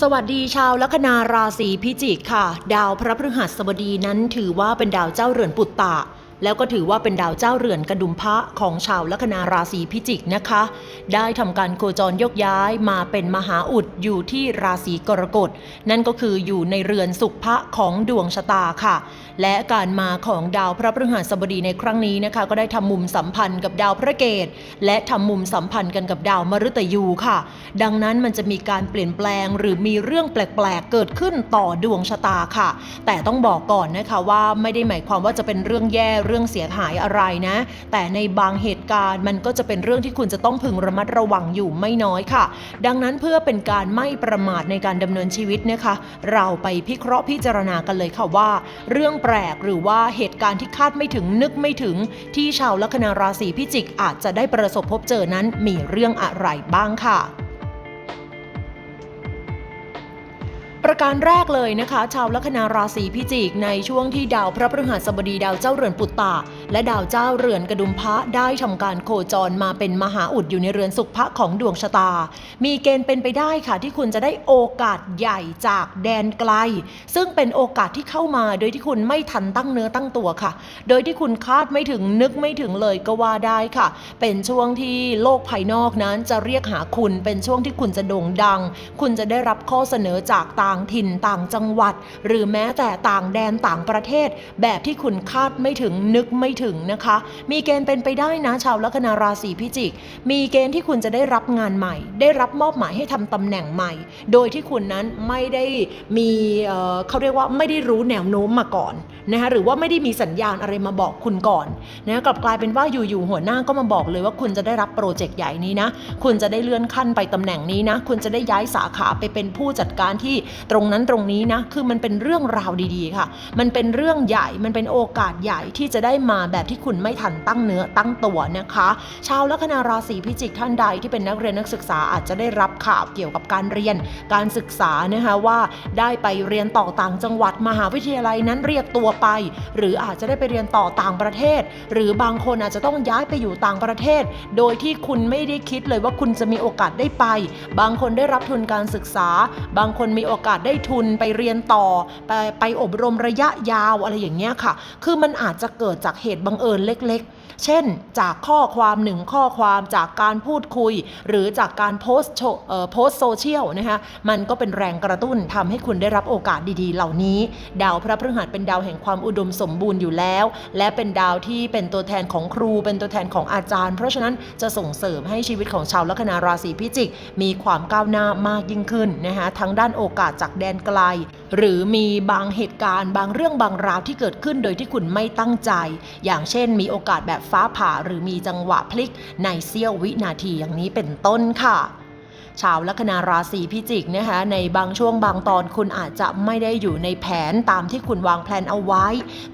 สวัสดีชาวลัคนาราศีพิจิกค่ะ ดาวพระพฤหัสบดีนั้นถือว่าเป็นดาวเจ้าเรือนปุตตะ แล้วก็ถือว่าเป็นดาวเจ้าเรือนกระดุมพระของชาวลัคนาราศีพิจิกนะคะ ได้ทำการโคจรยกย้ายมาเป็นมหาอุดอยู่ที่ราศีกรกฎ นั่นก็คืออยู่ในเรือนสุขพระของดวงชะตาค่ะ และการมาของดาวพระพฤหัสบดีในครั้งนี้นะคะ ก็ได้ทำมุมสัมพันธ์กับดาวพระเกตและทำมุมสัมพันธ์กันกับดาวมฤตยูค่ะ ดังนั้นมันจะมีการเปลี่ยนแปลงหรือมีเรื่องแปลกๆเกิดขึ้นต่อดวงชะตาค่ะ แต่ต้องบอกก่อนนะคะว่าไม่ได้หมายความว่าจะเป็นเรื่องแย่เรื่องเสียหายอะไรนะ แต่ในบางเหตุการณ์มันก็จะเป็นเรื่องที่คุณจะต้องพึงระมัดระวังอยู่ไม่น้อยค่ะ ดังนั้นเพื่อเป็นการไม่ประมาทในการดำเนินชีวิตนะคะ เราไปพิเคราะห์พิจารณากันเลยค่ะว่า เรื่องแปลกหรือว่าเหตุการณ์ที่คาดไม่ถึงนึกไม่ถึง ที่ชาวลัคนาราศีพิจิกอาจจะได้ประสบพบเจอนั้นมีเรื่องอะไรบ้างค่ะ ประการแรกเลยนะคะ ชาวลัคนาราศีพิจิกในช่วงที่ดาวพระพฤหัสบดีดาวเจ้าเรือนปุตตะ และดาวเจ้าเรือนกระดุมพระได้ทำการโคจรมาเป็นมหาอุดอยู่ในเรือนสุขพระของดวงชะตา มีเกณฑ์เป็นไปได้ค่ะที่คุณจะได้โอกาสใหญ่จากแดนไกล ซึ่งเป็นโอกาสที่เข้ามาโดยที่คุณไม่ทันตั้งเนื้อตั้งตัวค่ะ โดยที่คุณคาดไม่ถึงนึกไม่ถึงเลยก็ว่าได้ค่ะ เป็นช่วงที่โลกภายนอกนั้นจะเรียกหาคุณเป็นช่วงที่คุณจะโด่งดัง คุณจะได้รับข้อเสนอจากต่างถิ่นต่างจังหวัด หรือแม้แต่ต่างแดนต่างประเทศ แบบที่คุณคาดไม่ถึงนึกไม่ถึงนะคะ มีเกณฑ์เป็นไปได้นะชาวลัคนาราศีพิจิก มีเกณฑ์ที่คุณจะได้รับงานใหม่ ได้รับมอบหมายให้ทำตำแหน่งใหม่ โดยที่คุณนั้นไม่ได้มีเเขาเรียกว่าไม่ได้รู้แนวโน้มมาก่อน นะคะหรือว่าไม่ได้มีสัญญาณอะไรมาบอกคุณก่อนนะกลับกลายเป็นว่าอยู่ๆหัวหน้าก็มาบอกเลยว่าคุณจะได้รับโปรเจกต์ใหญ่นี้นะคุณจะได้เลื่อนขั้นไปตำแหน่งนี้นะคุณจะได้ย้ายสาขาไปเป็นผู้จัดการที่ตรงนั้นตรงนี้นะคือมันเป็นเรื่องราวดีๆค่ะ มันเป็นเรื่องใหญ่มันเป็นโอกาสใหญ่ที่จะได้มาแบบที่คุณไม่ทันตั้งเนื้อตั้งตัวนะคะชาวลัคนาราศีพิจิกท่านใดที่เป็นนักเรียนนักศึกษาอาจจะได้รับข่าวเกี่ยวกับการเรียน การศึกษานะคะว่าได้ไปเรียนต่อต่างจังหวัดมหาวิทยาลัยนั้นเรียกตัวไป หรืออาจจะได้ไปเรียนต่อต่างประเทศ หรือบางคนอาจจะต้องย้ายไปอยู่ต่างประเทศ โดยที่คุณไม่ได้คิดเลยว่าคุณจะมีโอกาสได้ไป บางคนได้รับทุนการศึกษา บางคนมีโอกาสได้ทุนไปเรียนต่อ ไปไปอบรมระยะยาวอะไรอย่างเงี้ยค่ะ คือมันอาจจะเกิดจากเหตุบังเอิญเล็กๆ เช่น จากข้อความหนึ่งข้อความจากการพูดคุย หรือจากการโพสต์โโพสโซเชียลนะคะมันก็เป็นแรงกระตุ้นทำให้คุณได้รับโอกาสดีๆ เหล่านี้ ดาวพระพฤหัสเป็นดาวแห่งความอุดมสมบูรณ์อยู่แล้ว และเป็นดาวที่เป็นตัวแทนของครู เป็นตัวแทนของอาจารย์ เพราะฉะนั้นจะส่งเสริมให้ชีวิตของชาวลัคนาราศีพิจิก มีความก้าวหน้ามากยิ่งขึ้นนะคะทั้งด้านโอกาสจากแดนไกล หรือมีบางเหตุการณ์ บางเรื่องบางราวที่เกิดขึ้นโดยที่คุณไม่ตั้งใจ อย่างเช่น มีโอกาสแบบฟ้าผ่า หรือมีจังหวะพลิกในเสี้ยววินาทีอย่างนี้เป็นต้นค่ะชาวลัคนาราศีพิจิกนะคะในบางช่วงบางตอนคุณอาจจะไม่ได้อยู่ในแผนตามที่คุณวางแผนเอาไว้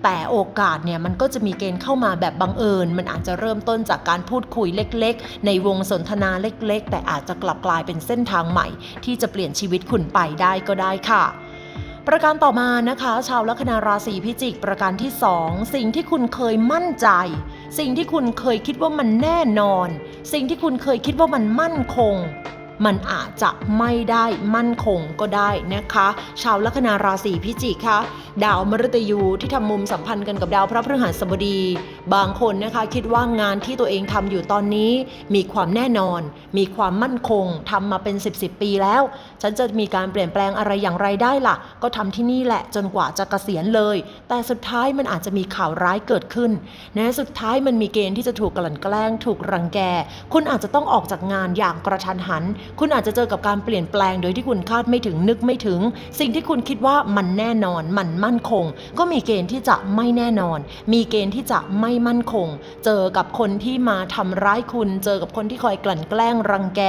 แต่โอกาสเนี่ยมันก็จะมีเกณฑ์เข้ามาแบบบังเอิญ มันอาจจะเริ่มต้นจากการพูดคุยเล็กๆ ในวงสนทนาเล็กๆ แต่อาจจะกลับกลายเป็นเส้นทางใหม่ ที่จะเปลี่ยนชีวิตคุณไปได้ก็ได้ค่ะ ประการต่อมานะคะ ชาวลัคนาราศีพิจิก ประการที่ 2 สิ่งที่คุณเคยมั่นใจ สิ่งที่คุณเคยคิดว่ามันแน่นอน สิ่งที่คุณเคยคิดว่ามันมั่นคง มันอาจจะไม่ได้มั่นคงก็ได้นะคะ ชาวลัคนาราศีพิจิกค่ะ ดาวมฤตยูที่ทำมุมสัมพันธ์กันกับดาวพระพฤหัสบดี บางคนนะคะคิดว่างานที่ตัวเองทำอยู่ตอนนี้ มีความแน่นอน มีความมั่นคงทำมาเป็น 10บสปีแล้ว ฉันจะมีการเปลี่ยนแปลงอะไรอย่างไรได้ล่ะ ก็ทำที่นี่แหละจนกว่าจะเกษียณเลย แต่สุดท้ายมันอาจจะมีข่าวร้ายเกิดขึ้นนะสุดท้ายมันมีเกณฑ์ที่จะถูกกลั่นแกล้ง ถูกรังแก คุณอาจจะต้องออกจากงานอย่างกระทันหันคุณอาจจะเจอกับการเปลี่ยนแปลงโดยที่คุณคาดไม่ถึงนึกไม่ถึง สิ่งที่คุณคิดว่ามันแน่นอน มันมั่นคง ก็มีเกณฑ์ที่จะไม่แน่นอน มีเกณฑ์ที่จะไม่มั่นคง เจอกับคนที่มาทำร้ายคุณ เจอกับคนที่คอยกลั่นแกล้งรังแก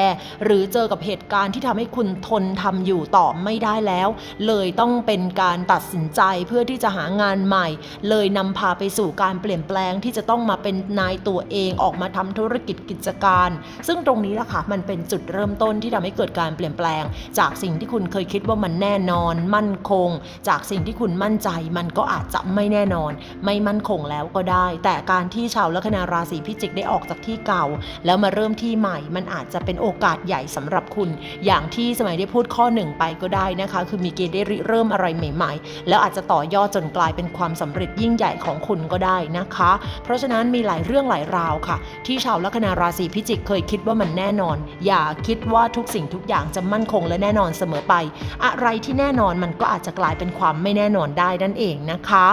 หรือเจอกับเหตุการณ์ที่ทำให้คุณทนทำอยู่ต่อไม่ได้แล้ว เลยต้องเป็นการตัดสินใจเพื่อที่จะหางานใหม่ เลยนำพาไปสู่การเปลี่ยนแปลงที่จะต้องมาเป็นนายตัวเองออกมาทำธุรกิจกิจการ ซึ่งตรงนี้ล่ะค่ะมันเป็นจุดเริ่มต้นที่ทำให้เกิดการเปลี่ยนแปลง จากสิ่งที่คุณเคยคิดว่ามันแน่นอน มั่นคง จากสิ่งที่คุณมั่นใจ มันก็อาจจะไม่แน่นอน ไม่มั่นคงแล้วก็ได้ แต่การที่ชาวลัคนาราศีพิจิกได้ออกจากที่เก่า แล้วมาเริ่มที่ใหม่ มันอาจจะเป็นโอกาสใหญ่สำหรับคุณ อย่างที่สมัยได้พูดข้อหนึ่งไปก็ได้นะคะ คือมีเกณฑ์ได้ริเริ่มอะไรใหม่ ๆ แล้วอาจจะต่อยอดจนกลายเป็นความสำเร็จยิ่งใหญ่ของคุณก็ได้นะคะ เพราะฉะนั้นมีหลายเรื่องหลายราวค่ะ ที่ชาวลัคนาราศีพิจิกเคยคิดว่ามันแน่นอน อย่าคิดว่าว่าทุกสิ่งทุกอย่างจะมั่นคงและแน่นอนเสมอไป อะไรที่แน่นอนมันก็อาจจะกลายเป็นความไม่แน่นอนได้นั่นเองนะคะ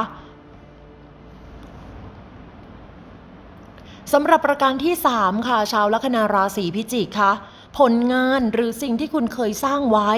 สำหรับประการที่ 3 ค่ะ ชาวลัคนาราศีพิจิกค่ะผลงานหรือสิ่งที่คุณเคยสร้างไว้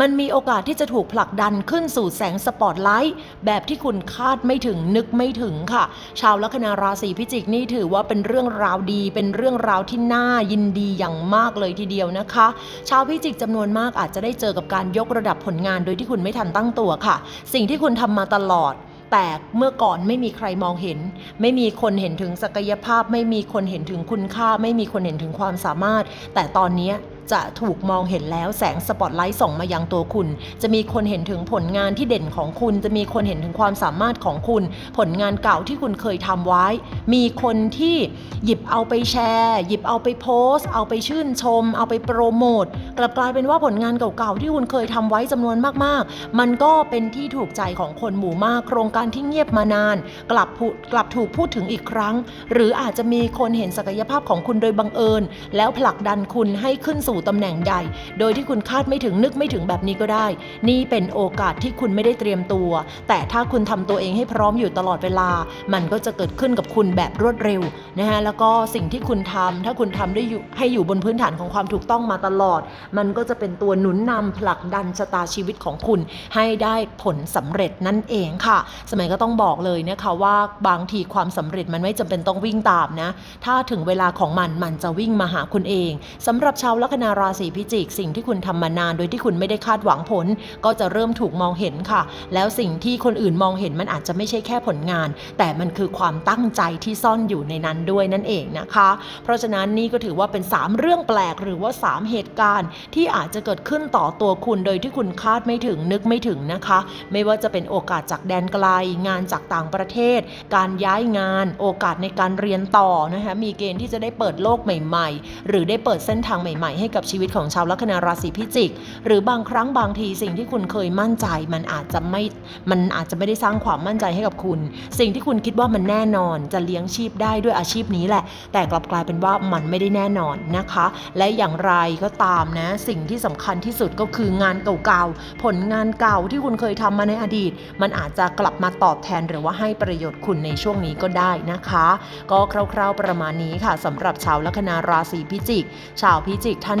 มันมีโอกาสที่จะถูกผลักดันขึ้นสู่แสงสปอตไลท์แบบที่คุณคาดไม่ถึงนึกไม่ถึงค่ะ ชาวลัคนาราศีพิจิกนี่ถือว่าเป็นเรื่องราวดี เป็นเรื่องราวที่น่ายินดีอย่างมากเลยทีเดียวนะคะ ชาวพิจิกจำนวนมากอาจจะได้เจอกับการยกระดับผลงานโดยที่คุณไม่ทันตั้งตัวค่ะ สิ่งที่คุณทำมาตลอดแต่เมื่อก่อนไม่มีใครมองเห็น ไม่มีคนเห็นถึงศักยภาพ ไม่มีคนเห็นถึงคุณค่า ไม่มีคนเห็นถึงความสามารถ แต่ตอนนี้ จะถูกมองเห็นแล้วแสงสปอตไลท์ส่องมายังตัวคุณ จะมีคนเห็นถึงผลงานที่เด่นของคุณ จะมีคนเห็นถึงความสามารถของคุณ ผลงานเก่าที่คุณเคยทำไว้ มีคนที่หยิบเอาไปแชร์ หยิบเอาไปโพสต์ เอาไปชื่นชม เอาไปโปรโมทกลับกลายเป็นว่าผลงานเก่าๆที่คุณเคยทำไว้จำนวนมากๆ มันก็เป็นที่ถูกใจของคนหมู่มาก โครงการที่เงียบมานาน กลับพูกลับถูกพูดถึงอีกครั้ง หรืออาจจะมีคนเห็นศักยภาพของคุณโดยบังเอิญ แล้วผลักดันคุณให้ขึ้นสู่ตำแหน่งใหญ่ โดยที่คุณคาดไม่ถึงนึกไม่ถึงแบบนี้ก็ได้ นี่เป็นโอกาสที่คุณไม่ได้เตรียมตัว แต่ถ้าคุณทำตัวเองให้พร้อมอยู่ตลอดเวลา มันก็จะเกิดขึ้นกับคุณแบบรวดเร็วนะฮะแล้วก็สิ่งที่คุณทำถ้าคุณทำได้อยู่ให้อยู่บนพื้นฐานของความถูกต้องมาตลอด มันก็จะเป็นตัวหนุนนำผลักดันชะตาชีวิตของคุณ ให้ได้ผลสำเร็จนั่นเองค่ะ สมัยก็ต้องบอกเลยนะคะว่าบางทีความสำเร็จมันไม่จำเป็นต้องวิ่งตามนะ ถ้าถึงเวลาของมันมันจะวิ่งมาหาคุณเองสำหรับชาวลัคนาราศีพิจิก สิ่งที่คุณทำมานานโดยที่คุณไม่ได้คาดหวังผล ก็จะเริ่มถูกมองเห็นค่ะ แล้วสิ่งที่คนอื่นมองเห็นมันอาจจะไม่ใช่แค่ผลงาน แต่มันคือความตั้งใจที่ซ่อนอยู่ในนั้นด้วยนั่นเองนะคะ เพราะฉะนั้นนี่ก็ถือว่าเป็น 3 เรื่องแปลกหรือว่า 3 เหตุการณ์ ที่อาจจะเกิดขึ้นต่อตัวคุณโดยที่คุณคาดไม่ถึงนึกไม่ถึงนะคะ ไม่ว่าจะเป็นโอกาสจากแดนไกล งานจากต่างประเทศ การย้ายงาน โอกาสในการเรียนต่อนะคะมีเกณฑ์ที่จะได้เปิดโลกใหม่ ๆ หรือได้เปิดเส้นทางใหม่ ๆ ให้กับชีวิตของชาวลัคนาราศีพิจิก หรือบางครั้งบางทีสิ่งที่คุณเคยมั่นใจ มันอาจจะไม่มันอาจจะไม่ได้สร้างความมั่นใจให้กับคุณ สิ่งที่คุณคิดว่ามันแน่นอนจะเลี้ยงชีพได้ด้วยอาชีพนี้แหละ แต่กลับกลายเป็นว่ามันไม่ได้แน่นอนนะคะ และอย่างไรก็ตามนะ สิ่งที่สำคัญที่สุดก็คืองานเก่าๆผลงานเก่าที่คุณเคยทำมาในอดีต มันอาจจะกลับมาตอบแทนหรือว่าให้ประโยชน์คุณในช่วงนี้ก็ได้นะคะ ก็คร่าวๆประมาณนี้ค่ะสำหรับชาวลัคนาราศีพิจิก ชาวพิจิกท่าน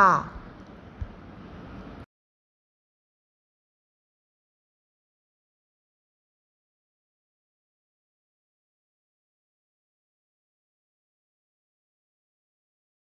ะ啊